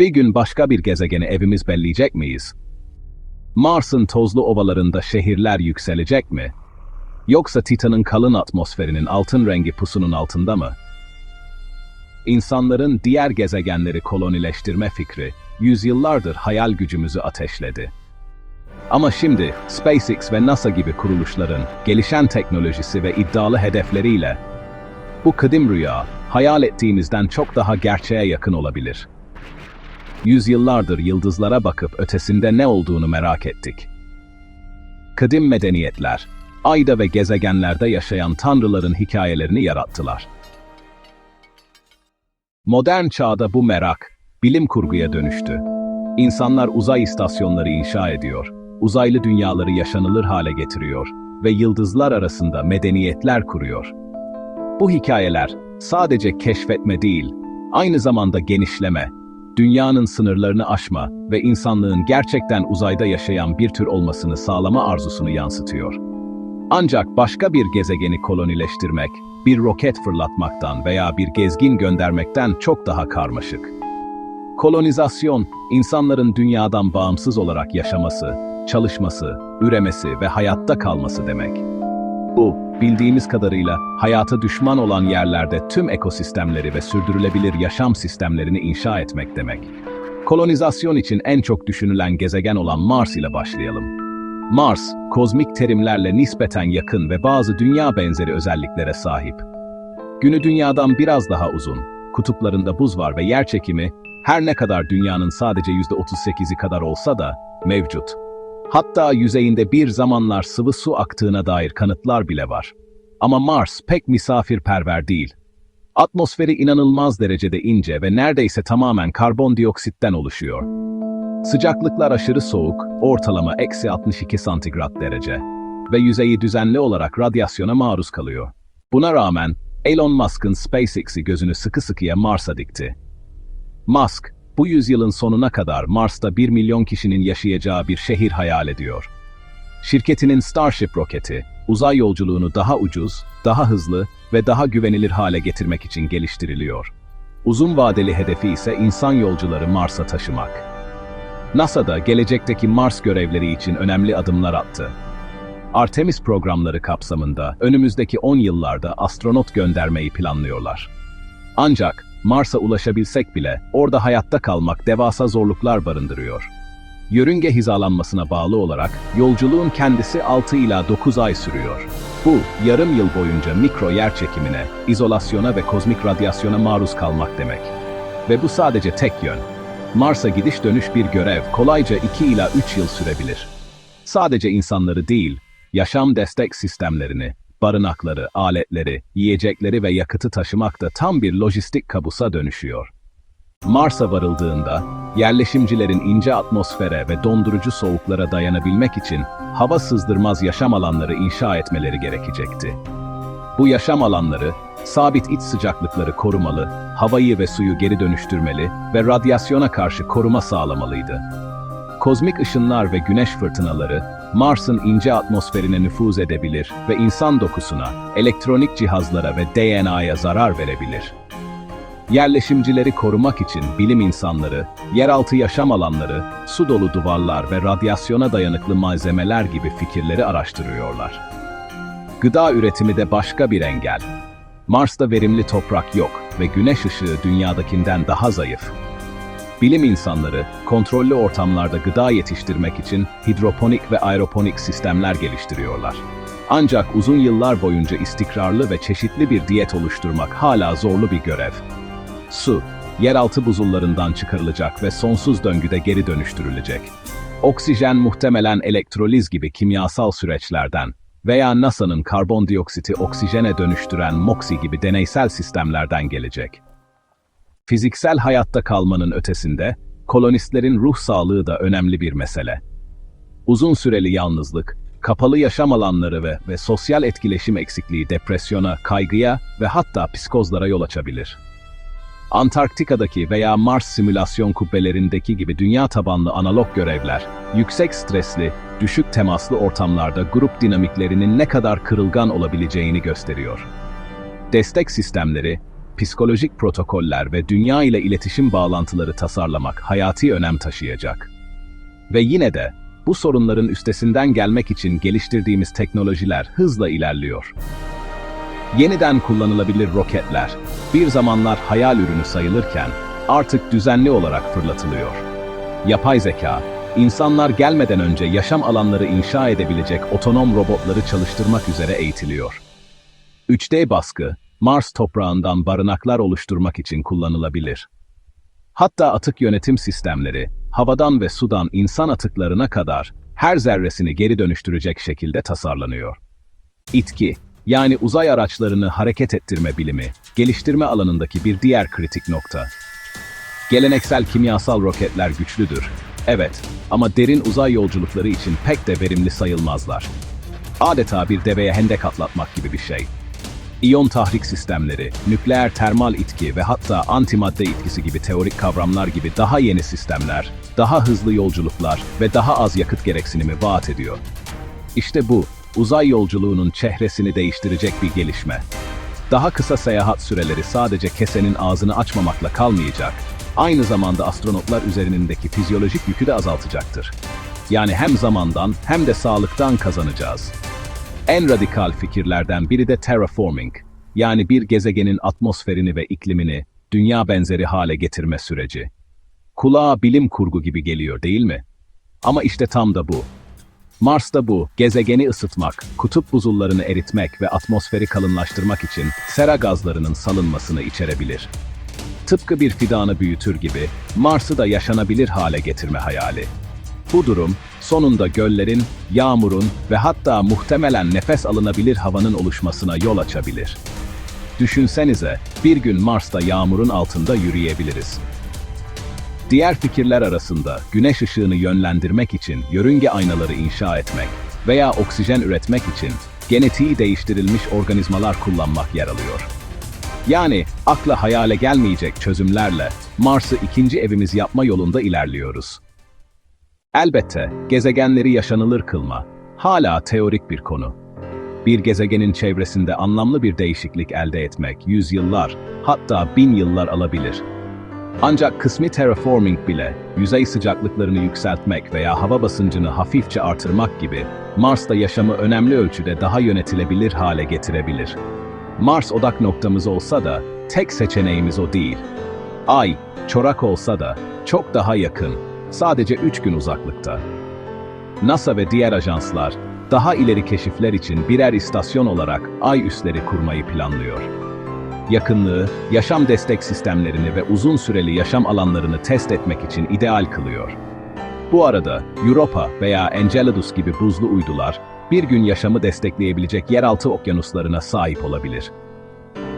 Bir gün başka bir gezegeni evimiz belleyecek miyiz? Mars'ın tozlu ovalarında şehirler yükselecek mi? Yoksa Titan'ın kalın atmosferinin altın rengi pusunun altında mı? İnsanların diğer gezegenleri kolonileştirme fikri yüzyıllardır hayal gücümüzü ateşledi. Ama şimdi SpaceX ve NASA gibi kuruluşların gelişen teknolojisi ve iddialı hedefleriyle bu kıdim rüya hayal ettiğimizden çok daha gerçeğe yakın olabilir. Yüzyıllardır yıldızlara bakıp ötesinde ne olduğunu merak ettik. Kıdim medeniyetler, ayda ve gezegenlerde yaşayan tanrıların hikayelerini yarattılar. Modern çağda bu merak, bilim kurguya dönüştü. İnsanlar uzay istasyonları inşa ediyor, uzaylı dünyaları yaşanılır hale getiriyor ve yıldızlar arasında medeniyetler kuruyor. Bu hikayeler sadece keşfetme değil, aynı zamanda genişleme, dünyanın sınırlarını aşma ve insanlığın gerçekten uzayda yaşayan bir tür olmasını sağlama arzusunu yansıtıyor. Ancak başka bir gezegeni kolonileştirmek, bir roket fırlatmaktan veya bir gezgin göndermekten çok daha karmaşık. Kolonizasyon, insanların dünyadan bağımsız olarak yaşaması, çalışması, üremesi ve hayatta kalması demek. Bu, bildiğimiz kadarıyla hayata düşman olan yerlerde tüm ekosistemleri ve sürdürülebilir yaşam sistemlerini inşa etmek demek. Kolonizasyon için en çok düşünülen gezegen olan Mars ile başlayalım. Mars, kozmik terimlerle nispeten yakın ve bazı dünya benzeri özelliklere sahip. Günü dünyadan biraz daha uzun, kutuplarında buz var ve yer çekimi, her ne kadar dünyanın sadece %38'i kadar olsa da mevcut. Hatta yüzeyinde bir zamanlar sıvı su aktığına dair kanıtlar bile var. Ama Mars pek misafirperver değil. Atmosferi inanılmaz derecede ince ve neredeyse tamamen karbondioksitten oluşuyor. Sıcaklıklar aşırı soğuk, ortalama eksi 62 santigrat derece ve yüzeyi düzenli olarak radyasyona maruz kalıyor. Buna rağmen Elon Musk'ın SpaceX'i gözünü sıkı sıkıya Mars'a dikti. Musk, bu yüzyılın sonuna kadar Mars'ta 1 milyon kişinin yaşayacağı bir şehir hayal ediyor. Şirketinin Starship roketi, uzay yolculuğunu daha ucuz, daha hızlı ve daha güvenilir hale getirmek için geliştiriliyor. Uzun vadeli hedefi ise insan yolcuları Mars'a taşımak. NASA da gelecekteki Mars görevleri için önemli adımlar attı. Artemis programları kapsamında önümüzdeki 10 yıllarda astronot göndermeyi planlıyorlar. Ancak Mars'a ulaşabilsek bile orada hayatta kalmak devasa zorluklar barındırıyor. Yörünge hizalanmasına bağlı olarak yolculuğun kendisi 6 ila 9 ay sürüyor. Bu, yarım yıl boyunca mikro yer çekimine, izolasyona ve kozmik radyasyona maruz kalmak demek. Ve bu sadece tek yön. Mars'a gidiş dönüş bir görev kolayca 2 ila 3 yıl sürebilir. Sadece insanları değil, yaşam destek sistemlerini, barınakları, aletleri, yiyecekleri ve yakıtı taşımak da tam bir lojistik kabusa dönüşüyor. Mars'a varıldığında, yerleşimcilerin ince atmosfere ve dondurucu soğuklara dayanabilmek için hava sızdırmaz yaşam alanları inşa etmeleri gerekecekti. Bu yaşam alanları, sabit iç sıcaklıkları korumalı, havayı ve suyu geri dönüştürmeli ve radyasyona karşı koruma sağlamalıydı. Kozmik ışınlar ve güneş fırtınaları, Mars'ın ince atmosferine nüfuz edebilir ve insan dokusuna, elektronik cihazlara ve DNA'ya zarar verebilir. Yerleşimcileri korumak için bilim insanları, yeraltı yaşam alanları, su dolu duvarlar ve radyasyona dayanıklı malzemeler gibi fikirleri araştırıyorlar. Gıda üretimi de başka bir engel. Mars'ta verimli toprak yok ve güneş ışığı dünyadakinden daha zayıf. Bilim insanları, kontrollü ortamlarda gıda yetiştirmek için hidroponik ve aeroponik sistemler geliştiriyorlar. Ancak uzun yıllar boyunca istikrarlı ve çeşitli bir diyet oluşturmak hala zorlu bir görev. Su, yeraltı buzullarından çıkarılacak ve sonsuz döngüde geri dönüştürülecek. Oksijen muhtemelen elektroliz gibi kimyasal süreçlerden veya NASA'nın karbondioksiti oksijene dönüştüren MOXIE gibi deneysel sistemlerden gelecek. Fiziksel hayatta kalmanın ötesinde, kolonistlerin ruh sağlığı da önemli bir mesele. Uzun süreli yalnızlık, kapalı yaşam alanları ve, ve sosyal etkileşim eksikliği depresyona, kaygıya ve hatta psikozlara yol açabilir. Antarktika'daki veya Mars simülasyon kubbelerindeki gibi dünya tabanlı analog görevler, yüksek stresli, düşük temaslı ortamlarda grup dinamiklerinin ne kadar kırılgan olabileceğini gösteriyor. Destek sistemleri, psikolojik protokoller ve dünya ile iletişim bağlantıları tasarlamak hayati önem taşıyacak. Ve yine de bu sorunların üstesinden gelmek için geliştirdiğimiz teknolojiler hızla ilerliyor. Yeniden kullanılabilir roketler bir zamanlar hayal ürünü sayılırken artık düzenli olarak fırlatılıyor. Yapay zeka, insanlar gelmeden önce yaşam alanları inşa edebilecek otonom robotları çalıştırmak üzere eğitiliyor. 3D baskı, Mars toprağından barınaklar oluşturmak için kullanılabilir. Hatta atık yönetim sistemleri, havadan ve sudan insan atıklarına kadar her zerresini geri dönüştürecek şekilde tasarlanıyor. İTKİ, yani uzay araçlarını hareket ettirme bilimi, geliştirme alanındaki bir diğer kritik nokta. Geleneksel kimyasal roketler güçlüdür. Evet, ama derin uzay yolculukları için pek de verimli sayılmazlar. Adeta bir deveye hendek atlatmak gibi bir şey. İyon tahrik sistemleri, nükleer termal itki ve hatta antimadde itkisi gibi teorik kavramlar gibi daha yeni sistemler, daha hızlı yolculuklar ve daha az yakıt gereksinimi vaat ediyor. İşte bu, uzay yolculuğunun çehresini değiştirecek bir gelişme. Daha kısa seyahat süreleri sadece kesenin ağzını açmamakla kalmayacak, aynı zamanda astronotlar üzerindeki fizyolojik yükü de azaltacaktır. Yani hem zamandan hem de sağlıktan kazanacağız. En radikal fikirlerden biri de terraforming, yani bir gezegenin atmosferini ve iklimini dünya benzeri hale getirme süreci. Kulağa bilim kurgu gibi geliyor değil mi? Ama işte tam da bu. Mars'ta bu, gezegeni ısıtmak, kutup buzullarını eritmek ve atmosferi kalınlaştırmak için sera gazlarının salınmasını içerebilir. Tıpkı bir fidanı büyütür gibi Mars'ı da yaşanabilir hale getirme hayali. Bu durum, sonunda göllerin, yağmurun ve hatta muhtemelen nefes alınabilir havanın oluşmasına yol açabilir. Düşünsenize, bir gün Mars'ta yağmurun altında yürüyebiliriz. Diğer fikirler arasında güneş ışığını yönlendirmek için yörünge aynaları inşa etmek veya oksijen üretmek için genetiği değiştirilmiş organizmalar kullanmak yer alıyor. Yani akla hayale gelmeyecek çözümlerle Mars'ı ikinci evimiz yapma yolunda ilerliyoruz. Elbette gezegenleri yaşanılır kılma hala teorik bir konu. Bir gezegenin çevresinde anlamlı bir değişiklik elde etmek yüzyıllar, hatta bin yıllar alabilir. Ancak kısmi terraforming bile yüzey sıcaklıklarını yükseltmek veya hava basıncını hafifçe artırmak gibi Mars'ta yaşamı önemli ölçüde daha yönetilebilir hale getirebilir. Mars odak noktamız olsa da tek seçeneğimiz o değil. Ay, çorak olsa da çok daha yakın, sadece 3 gün uzaklıkta. NASA ve diğer ajanslar daha ileri keşifler için birer istasyon olarak ay üsleri kurmayı planlıyor. Yakınlığı, yaşam destek sistemlerini ve uzun süreli yaşam alanlarını test etmek için ideal kılıyor. Bu arada Europa veya Enceladus gibi buzlu uydular bir gün yaşamı destekleyebilecek yeraltı okyanuslarına sahip olabilir.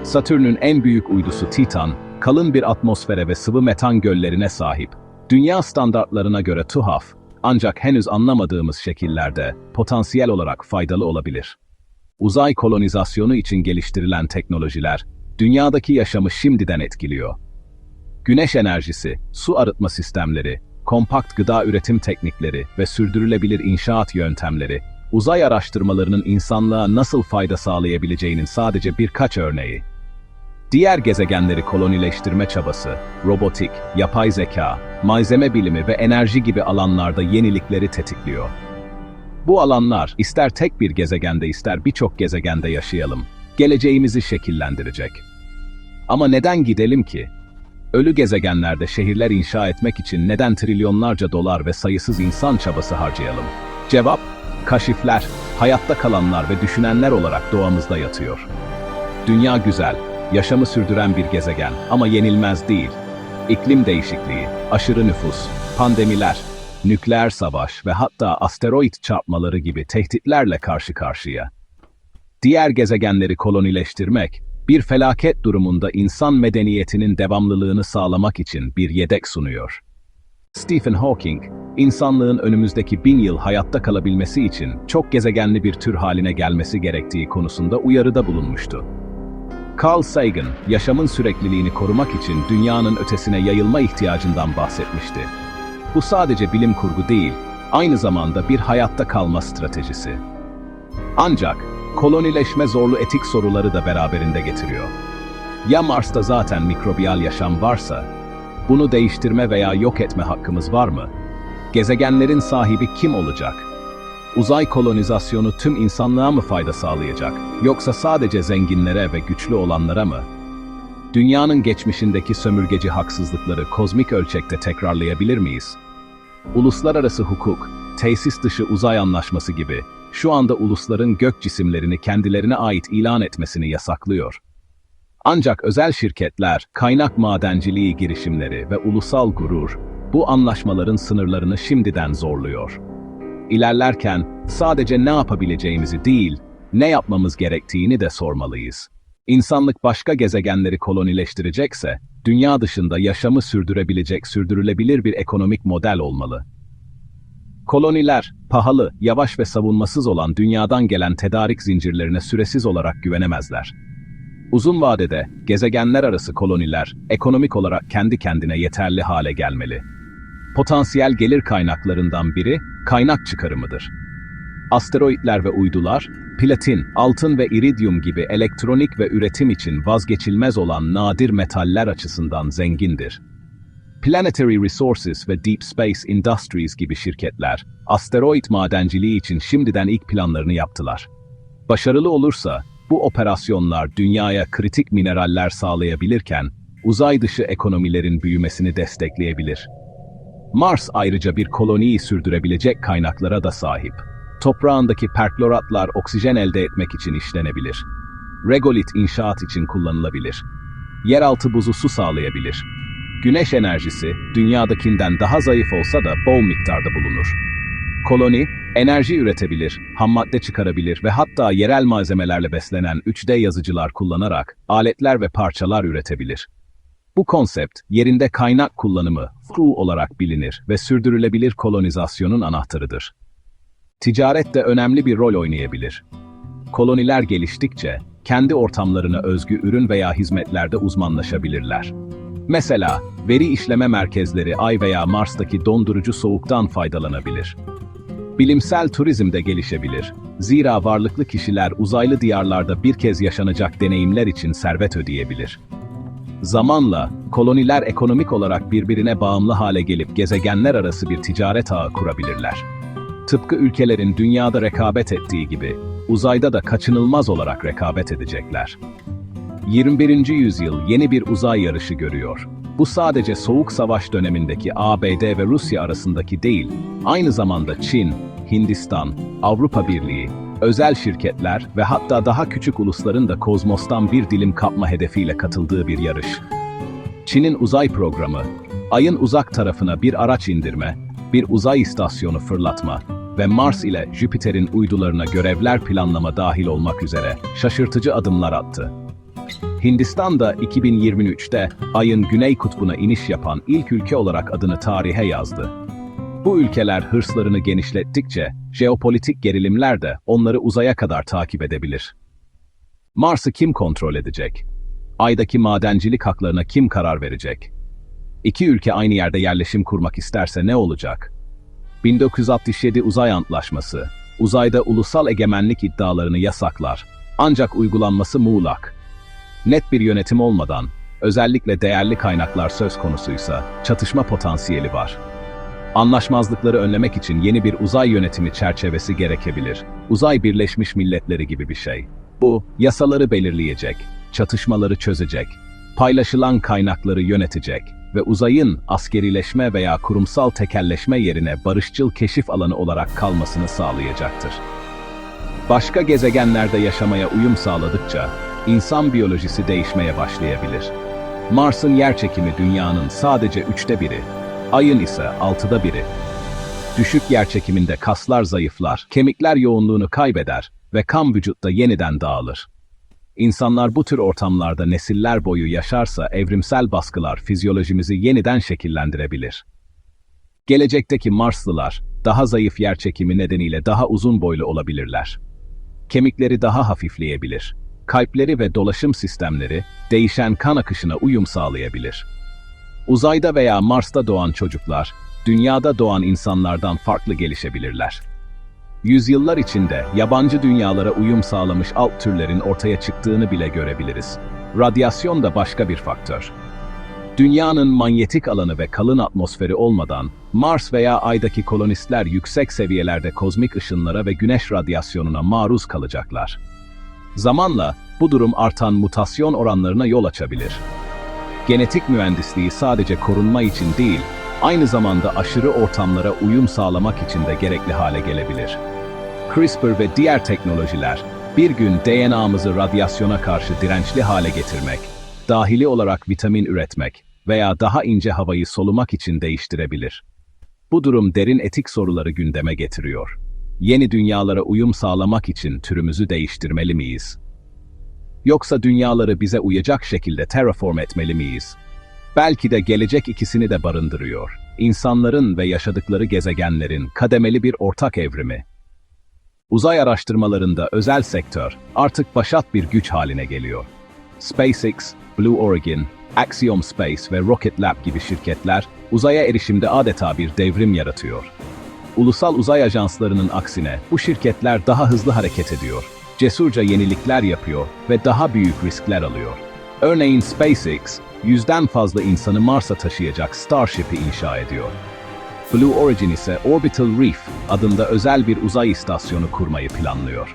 Satürn'ün en büyük uydusu Titan, kalın bir atmosfere ve sıvı metan göllerine sahip. Dünya standartlarına göre tuhaf, ancak henüz anlamadığımız şekillerde potansiyel olarak faydalı olabilir. Uzay kolonizasyonu için geliştirilen teknolojiler, dünyadaki yaşamı şimdiden etkiliyor. Güneş enerjisi, su arıtma sistemleri, kompakt gıda üretim teknikleri ve sürdürülebilir inşaat yöntemleri, uzay araştırmalarının insanlığa nasıl fayda sağlayabileceğinin sadece birkaç örneği. Diğer gezegenleri kolonileştirme çabası, robotik, yapay zeka, malzeme bilimi ve enerji gibi alanlarda yenilikleri tetikliyor. Bu alanlar ister tek bir gezegende ister birçok gezegende yaşayalım, geleceğimizi şekillendirecek. Ama neden gidelim ki? Ölü gezegenlerde şehirler inşa etmek için neden trilyonlarca dolar ve sayısız insan çabası harcayalım? Cevap, kaşifler, hayatta kalanlar ve düşünenler olarak doğamızda yatıyor. Dünya güzel, yaşamı sürdüren bir gezegen ama yenilmez değil. İklim değişikliği, aşırı nüfus, pandemiler, nükleer savaş ve hatta asteroid çarpmaları gibi tehditlerle karşı karşıya. Diğer gezegenleri kolonileştirmek, bir felaket durumunda insan medeniyetinin devamlılığını sağlamak için bir yedek sunuyor. Stephen Hawking, insanlığın önümüzdeki bin yıl hayatta kalabilmesi için çok gezegenli bir tür haline gelmesi gerektiği konusunda uyarıda bulunmuştu. Carl Sagan, yaşamın sürekliliğini korumak için dünyanın ötesine yayılma ihtiyacından bahsetmişti. Bu sadece bilim kurgu değil, aynı zamanda bir hayatta kalma stratejisi. Ancak kolonileşme zorlu etik soruları da beraberinde getiriyor. Ya Mars'ta zaten mikrobiyal yaşam varsa, bunu değiştirme veya yok etme hakkımız var mı? Gezegenlerin sahibi kim olacak? Uzay kolonizasyonu tüm insanlığa mı fayda sağlayacak, yoksa sadece zenginlere ve güçlü olanlara mı? Dünyanın geçmişindeki sömürgeci haksızlıkları kozmik ölçekte tekrarlayabilir miyiz? Uluslararası hukuk, tesis dışı uzay anlaşması gibi şu anda ulusların gök cisimlerini kendilerine ait ilan etmesini yasaklıyor. Ancak özel şirketler, kaynak madenciliği girişimleri ve ulusal gurur bu anlaşmaların sınırlarını şimdiden zorluyor. İlerlerken sadece ne yapabileceğimizi değil, ne yapmamız gerektiğini de sormalıyız. İnsanlık başka gezegenleri kolonileştirecekse, dünya dışında yaşamı sürdürebilecek sürdürülebilir bir ekonomik model olmalı. Koloniler, pahalı, yavaş ve savunmasız olan dünyadan gelen tedarik zincirlerine süresiz olarak güvenemezler. Uzun vadede gezegenler arası koloniler ekonomik olarak kendi kendine yeterli hale gelmeli. Potansiyel gelir kaynaklarından biri kaynak çıkarımıdır. Asteroitler ve uydular, platin, altın ve iridyum gibi elektronik ve üretim için vazgeçilmez olan nadir metaller açısından zengindir. Planetary Resources ve Deep Space Industries gibi şirketler, asteroid madenciliği için şimdiden ilk planlarını yaptılar. Başarılı olursa, bu operasyonlar dünyaya kritik mineraller sağlayabilirken, uzay dışı ekonomilerin büyümesini destekleyebilir. Mars ayrıca bir koloniyi sürdürebilecek kaynaklara da sahip. Toprağındaki perkloratlar oksijen elde etmek için işlenebilir. Regolit inşaat için kullanılabilir. Yeraltı buzu su sağlayabilir. Güneş enerjisi dünyadakinden daha zayıf olsa da bol miktarda bulunur. Koloni, enerji üretebilir, ham madde çıkarabilir ve hatta yerel malzemelerle beslenen 3D yazıcılar kullanarak aletler ve parçalar üretebilir. Bu konsept, yerinde kaynak kullanımı, FRU olarak bilinir ve sürdürülebilir kolonizasyonun anahtarıdır. Ticaret de önemli bir rol oynayabilir. Koloniler geliştikçe, kendi ortamlarına özgü ürün veya hizmetlerde uzmanlaşabilirler. Mesela, veri işleme merkezleri Ay veya Mars'taki dondurucu soğuktan faydalanabilir. Bilimsel turizm de gelişebilir. Zira varlıklı kişiler uzaylı diyarlarda bir kez yaşanacak deneyimler için servet ödeyebilir. Zamanla, koloniler ekonomik olarak birbirine bağımlı hale gelip gezegenler arası bir ticaret ağı kurabilirler. Tıpkı ülkelerin dünyada rekabet ettiği gibi, uzayda da kaçınılmaz olarak rekabet edecekler. 21. yüzyıl yeni bir uzay yarışı görüyor. Bu sadece Soğuk Savaş dönemindeki ABD ve Rusya arasındaki değil, aynı zamanda Çin, Hindistan, Avrupa Birliği, özel şirketler ve hatta daha küçük ulusların da kozmostan bir dilim kapma hedefiyle katıldığı bir yarış. Çin'in uzay programı, Ay'ın uzak tarafına bir araç indirme, bir uzay istasyonu fırlatma ve Mars ile Jüpiter'in uydularına görevler planlama dahil olmak üzere şaşırtıcı adımlar attı. Hindistan da 2023'te Ay'ın güney kutbuna iniş yapan ilk ülke olarak adını tarihe yazdı. Bu ülkeler hırslarını genişlettikçe jeopolitik gerilimler de onları uzaya kadar takip edebilir. Mars'ı kim kontrol edecek? Ay'daki madencilik haklarına kim karar verecek? İki ülke aynı yerde yerleşim kurmak isterse ne olacak? 1967 Uzay Antlaşması, uzayda ulusal egemenlik iddialarını yasaklar, ancak uygulanması muğlak. Net bir yönetim olmadan, özellikle değerli kaynaklar söz konusuysa, çatışma potansiyeli var. Anlaşmazlıkları önlemek için yeni bir uzay yönetimi çerçevesi gerekebilir. Uzay Birleşmiş Milletleri gibi bir şey. Bu, yasaları belirleyecek, çatışmaları çözecek, paylaşılan kaynakları yönetecek ve uzayın askerileşme veya kurumsal tekelleşme yerine barışçıl keşif alanı olarak kalmasını sağlayacaktır. Başka gezegenlerde yaşamaya uyum sağladıkça, insan biyolojisi değişmeye başlayabilir. Mars'ın yerçekimi dünyanın sadece üçte biri, Ay'ın ise altıda biri. Düşük yerçekiminde kaslar zayıflar, kemikler yoğunluğunu kaybeder ve kan vücutta yeniden dağılır. İnsanlar bu tür ortamlarda nesiller boyu yaşarsa evrimsel baskılar fizyolojimizi yeniden şekillendirebilir. Gelecekteki Marslılar, daha zayıf yerçekimi nedeniyle daha uzun boylu olabilirler. Kemikleri daha hafifleyebilir. Kalpleri ve dolaşım sistemleri değişen kan akışına uyum sağlayabilir. Uzayda veya Mars'ta doğan çocuklar, dünyada doğan insanlardan farklı gelişebilirler. Yüzyıllar içinde yabancı dünyalara uyum sağlamış alt türlerin ortaya çıktığını bile görebiliriz. radyasyon da başka bir faktör. Dünyanın manyetik alanı ve kalın atmosferi olmadan, Mars veya Ay'daki kolonistler yüksek seviyelerde kozmik ışınlara ve güneş radyasyonuna maruz kalacaklar. Zamanla, bu durum artan mutasyon oranlarına yol açabilir. Genetik mühendisliği sadece korunma için değil, aynı zamanda aşırı ortamlara uyum sağlamak için de gerekli hale gelebilir. CRISPR ve diğer teknolojiler, bir gün DNA'mızı radyasyona karşı dirençli hale getirmek, dahili olarak vitamin üretmek veya daha ince havayı solumak için değiştirebilir. Bu durum derin etik soruları gündeme getiriyor. Yeni dünyalara uyum sağlamak için türümüzü değiştirmeli miyiz? Yoksa dünyaları bize uyacak şekilde terraform etmeli miyiz? Belki de gelecek ikisini de barındırıyor. İnsanların ve yaşadıkları gezegenlerin kademeli bir ortak evrimi. Uzay araştırmalarında özel sektör artık başat bir güç haline geliyor. SpaceX, Blue Origin, Axiom Space ve Rocket Lab gibi şirketler uzaya erişimde adeta bir devrim yaratıyor. Ulusal uzay ajanslarının aksine bu şirketler daha hızlı hareket ediyor, cesurca yenilikler yapıyor ve daha büyük riskler alıyor. Örneğin SpaceX, yüzden fazla insanı Mars'a taşıyacak Starship'i inşa ediyor. Blue Origin ise Orbital Reef adında özel bir uzay istasyonu kurmayı planlıyor.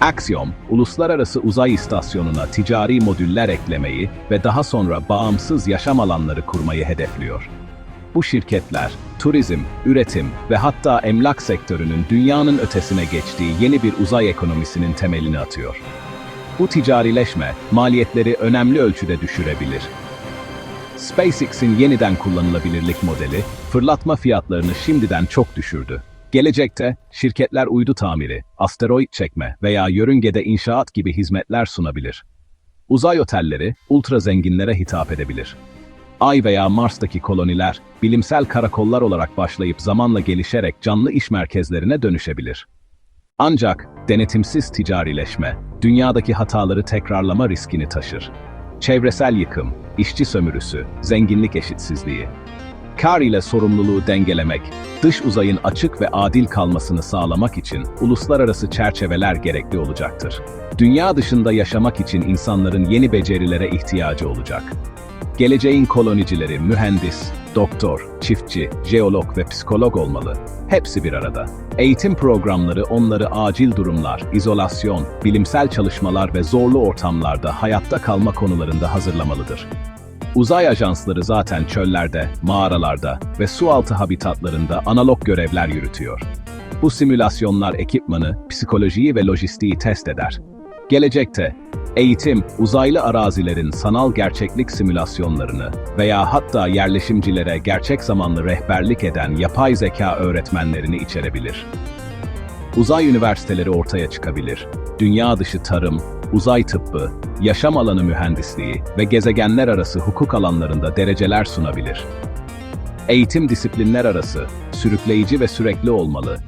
Axiom, uluslararası uzay istasyonuna ticari modüller eklemeyi ve daha sonra bağımsız yaşam alanları kurmayı hedefliyor. Bu şirketler, turizm, üretim ve hatta emlak sektörünün dünyanın ötesine geçtiği yeni bir uzay ekonomisinin temelini atıyor. Bu ticarileşme, maliyetleri önemli ölçüde düşürebilir. SpaceX'in yeniden kullanılabilirlik modeli, fırlatma fiyatlarını şimdiden çok düşürdü. Gelecekte, şirketler uydu tamiri, asteroid çekme veya yörüngede inşaat gibi hizmetler sunabilir. Uzay otelleri, ultra zenginlere hitap edebilir. Ay veya Mars'taki koloniler, bilimsel karakollar olarak başlayıp zamanla gelişerek canlı iş merkezlerine dönüşebilir. Ancak denetimsiz ticarileşme, dünyadaki hataları tekrarlama riskini taşır. Çevresel yıkım, işçi sömürüsü, zenginlik eşitsizliği. Kar ile sorumluluğu dengelemek, dış uzayın açık ve adil kalmasını sağlamak için uluslararası çerçeveler gerekli olacaktır. Dünya dışında yaşamak için insanların yeni becerilere ihtiyacı olacak. Geleceğin kolonicileri mühendis, doktor, çiftçi, jeolog ve psikolog olmalı. Hepsi bir arada. Eğitim programları onları acil durumlar, izolasyon, bilimsel çalışmalar ve zorlu ortamlarda hayatta kalma konularında hazırlamalıdır. Uzay ajansları zaten çöllerde, mağaralarda ve sualtı habitatlarında analog görevler yürütüyor. Bu simülasyonlar ekipmanı, psikolojiyi ve lojistiği test eder. Gelecekte, eğitim, uzaylı arazilerin sanal gerçeklik simülasyonlarını veya hatta yerleşimcilere gerçek zamanlı rehberlik eden yapay zeka öğretmenlerini içerebilir. Uzay üniversiteleri ortaya çıkabilir. Dünya dışı tarım, uzay tıbbı, yaşam alanı mühendisliği ve gezegenler arası hukuk alanlarında dereceler sunabilir. Eğitim disiplinler arası, sürükleyici ve sürekli olmalı.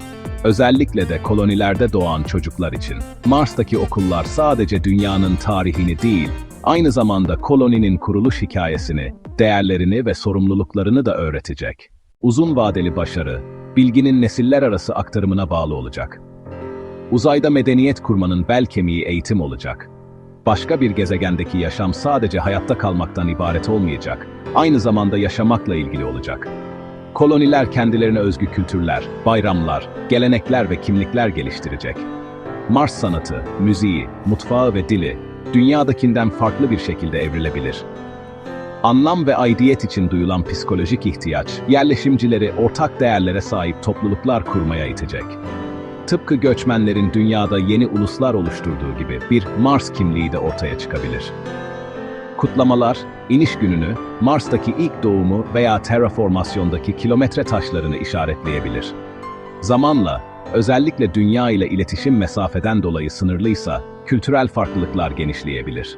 Özellikle de kolonilerde doğan çocuklar için. Mars'taki okullar sadece dünyanın tarihini değil, aynı zamanda koloninin kuruluş hikayesini, değerlerini ve sorumluluklarını da öğretecek. Uzun vadeli başarı, bilginin nesiller arası aktarımına bağlı olacak. Uzayda medeniyet kurmanın bel kemiği eğitim olacak. Başka bir gezegendeki yaşam sadece hayatta kalmaktan ibaret olmayacak, aynı zamanda yaşamakla ilgili olacak. Koloniler kendilerine özgü kültürler, bayramlar, gelenekler ve kimlikler geliştirecek. Mars sanatı, müziği, mutfağı ve dili dünyadakinden farklı bir şekilde evrilebilir. Anlam ve aidiyet için duyulan psikolojik ihtiyaç, yerleşimcileri ortak değerlere sahip topluluklar kurmaya itecek. Tıpkı göçmenlerin dünyada yeni uluslar oluşturduğu gibi bir Mars kimliği de ortaya çıkabilir. Kutlamalar, iniş gününü, Mars'taki ilk doğumu veya terraformasyondaki kilometre taşlarını işaretleyebilir. Zamanla, özellikle dünya ile iletişim mesafeden dolayı sınırlıysa, kültürel farklılıklar genişleyebilir.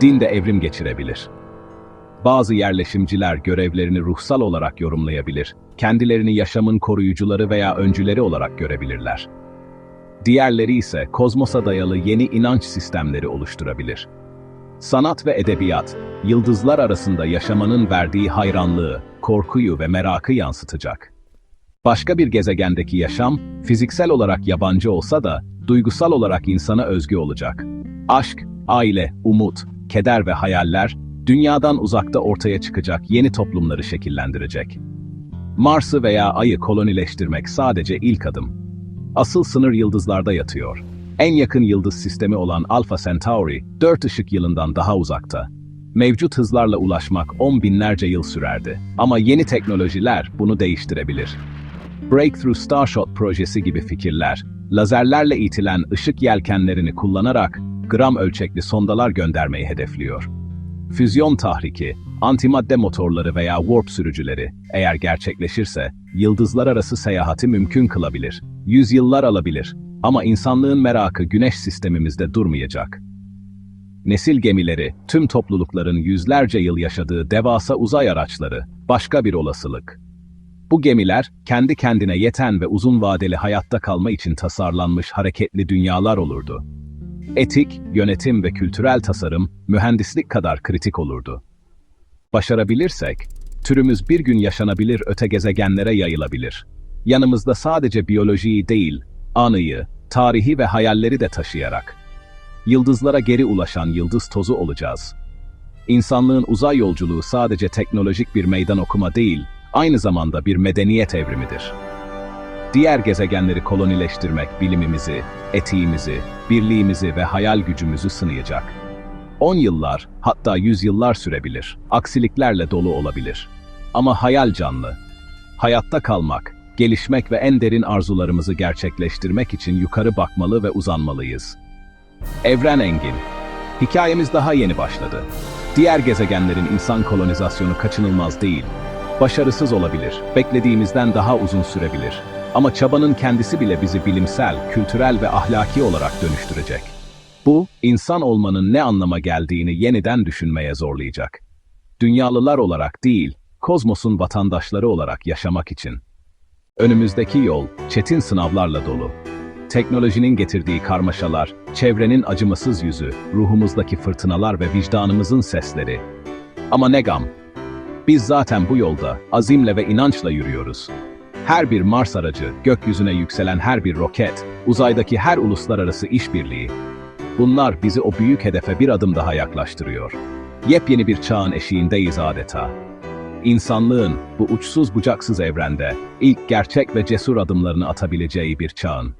Din de evrim geçirebilir. Bazı yerleşimciler görevlerini ruhsal olarak yorumlayabilir, kendilerini yaşamın koruyucuları veya öncüleri olarak görebilirler. Diğerleri ise kozmosa dayalı yeni inanç sistemleri oluşturabilir. Sanat ve edebiyat, yıldızlar arasında yaşamanın verdiği hayranlığı, korkuyu ve merakı yansıtacak. Başka bir gezegendeki yaşam, fiziksel olarak yabancı olsa da, duygusal olarak insana özgü olacak. Aşk, aile, umut, keder ve hayaller, dünyadan uzakta ortaya çıkacak yeni toplumları şekillendirecek. Mars'ı veya Ay'ı kolonileştirmek sadece ilk adım. Asıl sınır yıldızlarda yatıyor. En yakın yıldız sistemi olan Alpha Centauri, 4 ışık yılından daha uzakta. Mevcut hızlarla ulaşmak on binlerce yıl sürerdi. Ama yeni teknolojiler bunu değiştirebilir. Breakthrough Starshot projesi gibi fikirler, lazerlerle itilen ışık yelkenlerini kullanarak gram ölçekli sondalar göndermeyi hedefliyor. Füzyon tahriki, antimadde motorları veya warp sürücüleri eğer gerçekleşirse yıldızlar arası seyahati mümkün kılabilir. Yüzyıllar alabilir ama insanlığın merakı güneş sistemimizde durmayacak. Nesil gemileri, tüm toplulukların yüzlerce yıl yaşadığı devasa uzay araçları, başka bir olasılık. Bu gemiler, kendi kendine yeten ve uzun vadeli hayatta kalma için tasarlanmış hareketli dünyalar olurdu. Etik, yönetim ve kültürel tasarım, mühendislik kadar kritik olurdu. Başarabilirsek, türümüz bir gün yaşanabilir öte gezegenlere yayılabilir. Yanımızda sadece biyolojiyi değil, anıyı, tarihi ve hayalleri de taşıyarak. Yıldızlara geri ulaşan yıldız tozu olacağız. İnsanlığın uzay yolculuğu sadece teknolojik bir meydan okuma değil, aynı zamanda bir medeniyet evrimidir. Diğer gezegenleri kolonileştirmek bilimimizi, etiğimizi, birliğimizi ve hayal gücümüzü sınayacak. 10 yıllar, hatta yüzyıllar sürebilir. Aksiliklerle dolu olabilir. Ama hayal canlı. Hayatta kalmak, gelişmek ve en derin arzularımızı gerçekleştirmek için yukarı bakmalı ve uzanmalıyız. Evren Engin. Hikayemiz daha yeni başladı. Diğer gezegenlerin insan kolonizasyonu kaçınılmaz değil. Başarısız olabilir, beklediğimizden daha uzun sürebilir. Ama çabanın kendisi bile bizi bilimsel, kültürel ve ahlaki olarak dönüştürecek. Bu, insan olmanın ne anlama geldiğini yeniden düşünmeye zorlayacak. Dünyalılar olarak değil, kozmosun vatandaşları olarak yaşamak için. Önümüzdeki yol, çetin sınavlarla dolu. Teknolojinin getirdiği karmaşalar, çevrenin acımasız yüzü, ruhumuzdaki fırtınalar ve vicdanımızın sesleri. Ama ne gam, biz zaten bu yolda azimle ve inançla yürüyoruz. Her bir Mars aracı, gökyüzüne yükselen her bir roket, uzaydaki her uluslararası işbirliği. Bunlar bizi o büyük hedefe bir adım daha yaklaştırıyor. Yepyeni bir çağın eşiğindeyiz adeta. İnsanlığın bu uçsuz bucaksız evrende ilk gerçek ve cesur adımlarını atabileceği bir çağın.